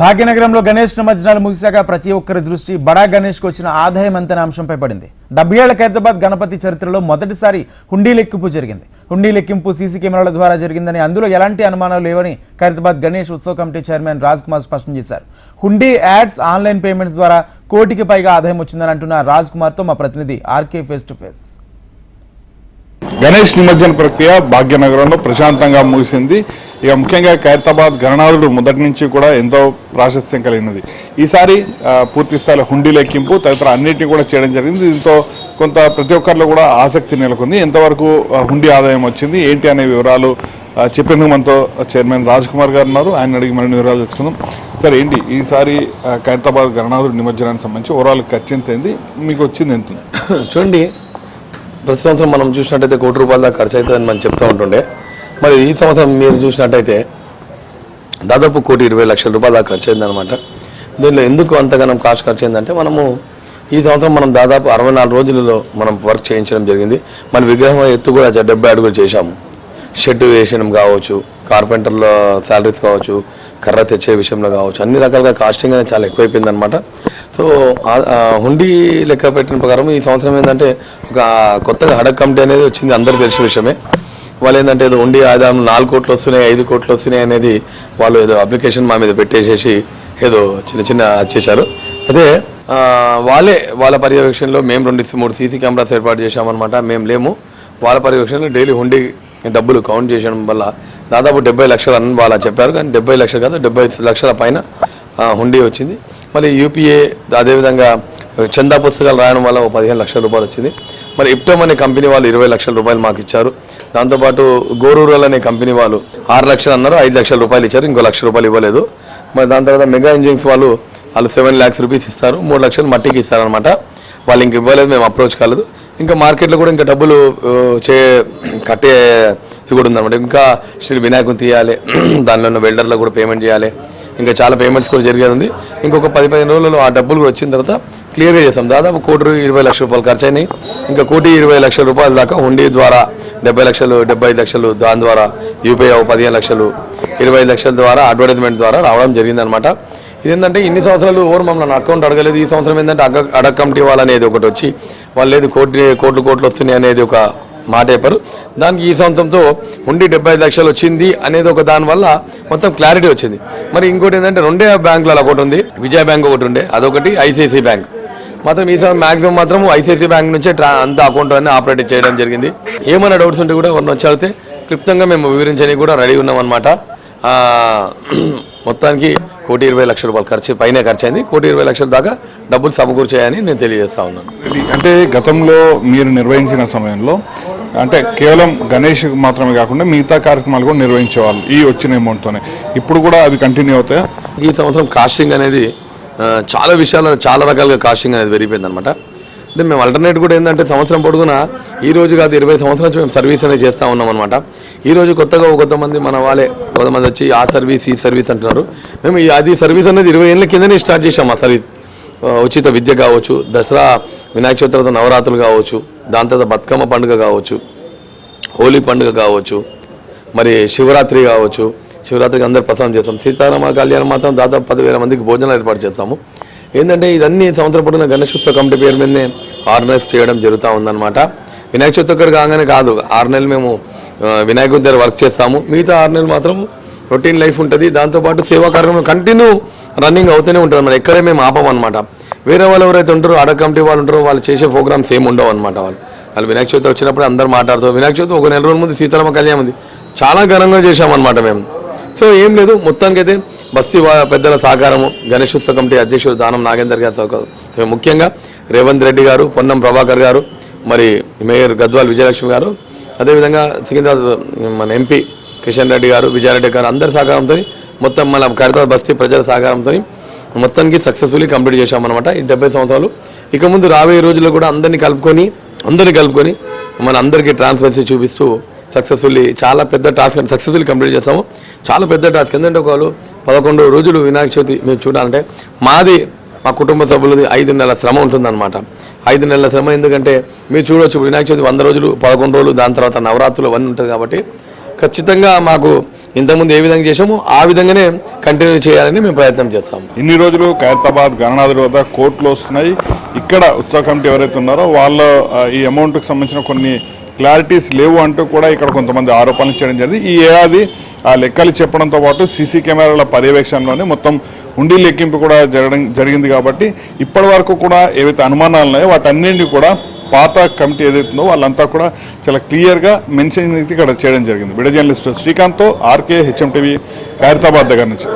భాగ్యనగరంలో గణేష్ నిమజ్జనాలు ముగిశాక ప్రతి ఒక్కరి దృష్టి బడా గణేష్కు వచ్చిన ఆదాయం ఎంతనే అంశంపై పడింది. డెబ్బై ఏళ్ళ ఖైరతాబాద్ గణపతి చరిత్రలో మొదటిసారి హుండీ లెక్కింపు జరిగింది. హుండీ లెక్కింపు సీసీ కెమెరాల ద్వారా జరిగిందని అందులో ఎలాంటి అనుమానాలు లేవని ఖైరతాబాద్ గణేష్ ఉత్సవ కమిటీ చైర్మన్ రాజ్ కుమార్ స్పష్టం చేశారు. హుండీ యాడ్స్ ఆన్లైన్ పేమెంట్స్ ద్వారా కోటికి పైగా ఆదాయం వచ్చిందని అంటున్న రాజ్ కుమార్తో మా ప్రతినిధి RK face to face. Ganesh నిమజ్జన ప్రక్రియ భాగ్యనగరంలో ప్రశాంతంగా ముగిసింది. ఇక ముఖ్యంగా ఖైరతాబాద్ గణనాథుడు మొదటి నుంచి కూడా ఎంతో ప్రాశస్త్యం కలిగినది. ఈసారి పూర్తి స్థాయిలో హుండీ లెక్కింపు తదితర అన్నింటినీ కూడా చేయడం జరిగింది. దీంతో కొంత ప్రతి ఒక్కరిలో కూడా ఆసక్తి నెలకొంది. ఎంతవరకు హుండీ ఆదాయం వచ్చింది ఏంటి అనే వివరాలు చెప్పేందుకు మనతో చైర్మన్ రాజ్ కుమార్ గారు ఉన్నారు. ఆయన అడిగి మరిన్ని వివరాలు తెలుసుకుందాం. సార్ ఏంటి? ఈసారి ఖైరతాబాద్ గణనాథుడు నిమజ్జనానికి సంబంధించి ఓవరాల్ ఖర్చు ఎంత అయింది? మీకు వచ్చింది ఎంత? చూడండి ప్రతి సంవత్సరం మనం చూసినట్టయితే కోటి రూపాయల దాకా ఖర్చు అవుతుందని మనం చెప్తూ ఉంటుండే. మరి ఈ సంవత్సరం మీరు చూసినట్టయితే దాదాపు కోటి ఇరవై లక్షల రూపాయల దాకా ఖర్చు అయిందనమాట దీనిలో ఎందుకు అంతగానం కాస్ట్ ఖర్చు అయిందంటే మనము ఈ సంవత్సరం మనం దాదాపు అరవై నాలుగు రోజులలో మనం వర్క్ చేయించడం జరిగింది. మన విగ్రహం ఎత్తు కూడా డెబ్బై అడుగులు చేశాము. షెడ్ వేసడం కావచ్చు కార్పెంటర్ల శాలరీస్ కావచ్చు కర్ర తెచ్చే విషయంలో కావచ్చు అన్ని రకాలుగా కాస్టింగ్ అనేది చాలా ఎక్కువైపోయింది అనమాట సో హుండీ లెక్క పెట్టిన ప్రకారం ఈ సంవత్సరం ఏంటంటే ఒక కొత్తగా హడక్ కమిటీ అనేది వచ్చింది అందరూ తెలిసిన విషయమే. వాళ్ళు ఏంటంటే ఏదో ఉండి ఆదాయం నాలుగు కోట్లు వస్తున్నాయి ఐదు కోట్లు వస్తున్నాయి అనేది వాళ్ళు ఏదో అప్లికేషన్ మా మీద పెట్టేసేసి ఏదో చిన్న చిన్న చేశారు. అదే వాళ్ళే వాళ్ళ పర్యవేక్షణలో మేము రెండు మూడు సీసీ కెమెరాస్ ఏర్పాటు చేశామన్నమాట. మేము లేము. వాళ్ళ పర్యవేక్షణలో డైలీ హుండీ డబ్బులు కౌంట్ చేయడం వల్ల దాదాపు డెబ్బై లక్షలు అని వాళ్ళ చెప్పారు. కానీ డెబ్బై లక్షలు కాదు డెబ్బై లక్షల పైన హుండీ వచ్చింది. మళ్ళీ యూపీఏ అదేవిధంగా చందా పుస్తకాలు రాయడం వల్ల ఒక పదిహేను లక్షల రూపాయలు వచ్చింది. మరి ఇప్టోమ్ అనే కంపెనీ వాళ్ళు ఇరవై లక్షల రూపాయలు మాకు ఇచ్చారు. దాంతోపాటు గోరూరల్ అనే కంపెనీ వాళ్ళు ఆరు లక్షలు అన్నారు ఐదు లక్షల రూపాయలు ఇచ్చారు ఇంకో లక్ష రూపాయలు ఇవ్వలేదు. మరి దాని తర్వాత మెగా ఇంజిన్స్ వాళ్ళు వాళ్ళు సెవెన్ ల్యాక్స్ రూపీస్ ఇస్తారు మూడు లక్షలు మట్టికి ఇస్తారనమాట వాళ్ళు ఇంక ఇవ్వలేదు మేము అప్రోచ్ కాలేదు. ఇంకా మార్కెట్లో కూడా ఇంకా డబ్బులు చే కట్టే ఇది కూడా ఉందన్నమాట. ఇంకా శ్రీ వినాయకుని తీయాలి దానిలో ఉన్న వెల్డర్లో కూడా పేమెంట్ చేయాలి. ఇంకా చాలా పేమెంట్స్ కూడా జరిగేది ఉంది. ఇంకొక పది పదిహేను రోజులలో ఆ డబ్బులు కూడా వచ్చిన తర్వాత క్లియర్గా చేస్తాం. దాదాపు కోటి ఇరవై లక్షల రూపాయలు ఖర్చు అయినాయి ఇంకా కోటి ఇరవై లక్షల రూపాయల దాకా హుండీ ద్వారా డెబ్బై లక్షలు డెబ్బై ఐదు లక్షలు దాని ద్వారా యూపీఐ పదిహేను లక్షలు ఇరవై ఐదు లక్షల ద్వారా అడ్వర్టైజ్మెంట్ ద్వారా రావడం జరిగిందనమాట ఇదేంటంటే ఇన్ని సంవత్సరాలు ఎవరు మమ్మల్ని అకౌంట్ అడగలేదు. ఈ సంవత్సరం ఏంటంటే అడగ అడగ కమిటీ వాళ్ళనేది ఒకటి వచ్చి వాళ్ళు లేదు కోటి కోట్లు కోట్లు వస్తున్నాయి అనేది ఒక మాట చెప్పారు. దానికి ఈ సంవత్సరంతో ఉండి డెబ్బై ఐదు లక్షలు వచ్చింది అనేది ఒక దాని వల్ల మొత్తం క్లారిటీ వచ్చింది. మరి ఇంకోటి ఏంటంటే రెండే బ్యాంకులలో ఒకటి ఉంది. విజయ బ్యాంక్ ఒకటి ఉండే. అదొకటి ఐసిఐసి బ్యాంక్. మాత్రం ఈ సంవత్సరం మాక్సిమం మాత్రం ఐసిఐసి బ్యాంక్ నుంచే ట్రా అంత అకౌంట్ అన్ని ఆపరేట్ చేయడం జరిగింది. ఏమైనా డౌట్స్ ఉంటే కూడా ఎవరిని వచ్చి అడిగితే క్లుప్తంగా మేము వివరించడానికి కూడా రెడీ ఉన్నాం అనమాట మొత్తానికి కోటి ఇరవై లక్షల రూపాయలు ఖర్చు పైనే ఖర్చు అయింది. కోటి ఇరవై లక్షల దాకా డబ్బులు సమకూర్చాయని నేను తెలియజేస్తా ఉన్నాను. అంటే గతంలో మీరు నిర్వహించిన సమయంలో అంటే కేవలం గణేష్ మాత్రమే కాకుండా మిగతా కార్యక్రమాలు కూడా నిర్వహించేవాళ్ళు ఈ వచ్చిన అమౌంట్తోనే ఇప్పుడు కూడా అవి కంటిన్యూ అవుతాయా? ఈ సంవత్సరం కాస్టింగ్ అనేది చాలా విషయాలు చాలా రకాలుగా కాస్టింగ్ అనేది పెరిగిపోయింది అనమాట అంటే మేము ఆల్టర్నేట్ కూడా ఏంటంటే సంవత్సరం పొడుగున ఈ రోజు కాదు ఇరవై సంవత్సరాలు నుంచి మేము సర్వీస్ అనేది చేస్తూ ఉన్నాం అనమాట ఈ రోజు కొత్తగా ఒక కొంతమంది మన వాళ్ళే కొంతమంది వచ్చి ఆ సర్వీస్ ఈ సర్వీస్ అంటున్నారు. మేము ఈ- అది సర్వీస్ అనేది ఇరవై ఏళ్ళ కిందనే స్టార్ట్ చేసాం ఆ సర్వీస్ ఉచిత విద్య కావచ్చు దసరా వినాయక చవితి తర్వాత నవరాత్రులు కావచ్చు దాని తర్వాత బతుకమ్మ పండుగ కావచ్చు హోలీ పండుగ కావచ్చు మరి శివరాత్రి కావచ్చు శివరాత్రికి అందరు ప్రసాదం చేస్తాం. సీతారామ కళ్యాణం మాత్రం దాదాపు పదివేల మందికి భోజనాలు ఏర్పాటు చేస్తాము. ఏంటంటే ఇదన్నీ సంవత్సరం పొడిన గణేశోత్సవ కమిటీ పేరు మీదనే ఆర్గనైజ్ చేయడం జరుగుతూ ఉందన్నమాట. వినాయక చవితి ఒక్కటి కాగానే కాదు ఆరు నెలలు మేము ఆ, వినాయకుడి దగ్గర వర్క్ చేస్తాము. మిగతా ఆరు నెలలు మాత్రం రొటీన్ లైఫ్ ఉంటుంది. దాంతోపాటు సేవా కార్యక్రమం కంటిన్యూ రన్నింగ్ అవుతూనే ఉంటుంది మరి ఎక్కడే మేము ఆపమన్నమాట వేరే వాళ్ళు ఎవరైతే ఉంటారో అడ కమిటీ వాళ్ళు ఉంటారో వాళ్ళు చేసే ప్రోగ్రామ్స్ ఏమి ఉండవు అనమాట వాళ్ళు. వాళ్ళు వినాయక చవితి వచ్చినప్పుడు అందరూ మాట్లాడుతారు వినాయక చవితి ఒక నెల రోజుల ముందు సీతారామ కళ్యాణం ఉంది. చాలా ఘనంగా చేశామన్నమాట మేము. సో ఏం లేదు మొత్తానికైతే బస్తీ పెద్దల సహకారము గణేశోత్సవ కమిటీ అధ్యక్షుడు దానం నాగేందర్ గారి సహకారం ముఖ్యంగా రేవంత్ రెడ్డి గారు పొన్నం ప్రభాకర్ గారు మరి మేయర్ గద్వాల్ విజయలక్ష్మి గారు అదేవిధంగా సికింద్రాబాద్ మన ఎంపీ కిషన్ రెడ్డి గారు విజయారెడ్డి గారు అందరి సహకారంతో మొత్తం మన కడతా బస్తీ ప్రజల సహకారంతో మొత్తానికి సక్సెస్ఫుల్లీ కంప్లీట్ చేశామన్నమాట ఈ డెబ్బై సంవత్సరాలు. ఇక ముందు రాబోయే రోజుల్లో కూడా అందరినీ కలుపుకొని అందరినీ కలుపుకొని మన అందరికీ ట్రాన్స్పరెన్సీ చూపిస్తూ సక్సెస్ఫుల్లీ చాలా పెద్ద టాస్క్ సక్సెస్ఫుల్లీ కంప్లీట్ చేస్తాము చాలా పెద్ద టాస్క్ ఎందుకంటే ఒకళ్ళు పదకొండు రోజులు వినాయక చవితి మేము చూడాలంటే మాది మా కుటుంబ సభ్యులది ఐదు నెలల శ్రమ ఉంటుందన్నమాట. ఐదు నెలల శ్రమ ఎందుకంటే మీరు చూడొచ్చు వినాయక చవితి వంద రోజులు పదకొండు రోజులు దాని తర్వాత నవరాత్రులు అవన్నీ ఉంటుంది కాబట్టి ఖచ్చితంగా మాకు ఇంతకుముందు ఏ విధంగా చేసామో ఆ విధంగానే కంటిన్యూ చేయాలని మేము ప్రయత్నం చేస్తాం ఇన్ని రోజులు ఖైరతాబాద్ గణనాథుడి వద్ద కోర్టులు వస్తున్నాయి. ఇక్కడ ఉత్సవ కమిటీ ఎవరైతే ఉన్నారో వాళ్ళ ఈ అమౌంట్కి సంబంధించిన కొన్ని క్లారిటీస్ లేవు అంటూ కూడా ఇక్కడ కొంతమంది ఆరోపణలు చేయడం జరిగింది. ఈ ఏడాది ఆ లెక్కలు చెప్పడంతో పాటు సీసీ కెమెరాల పర్యవేక్షణలోనే మొత్తం ఉండి లెక్కింపు కూడా జరగడం జరిగింది కాబట్టి ఇప్పటి వరకు కూడా ఏవైతే అనుమానాలు ఉన్నాయో వాటన్నింటినీ కూడా పాత కమిటీ ఏదైతుందో వాళ్ళంతా కూడా చాలా క్లియర్గా మెన్షన్ ఇక్కడ చేయడం జరిగింది. విడ జర్నలిస్ట్ శ్రీకాంత్తో ఆర్కే హెచ్ఎం టీవీ ఖైరతాబాద్ దగ్గర నుంచి.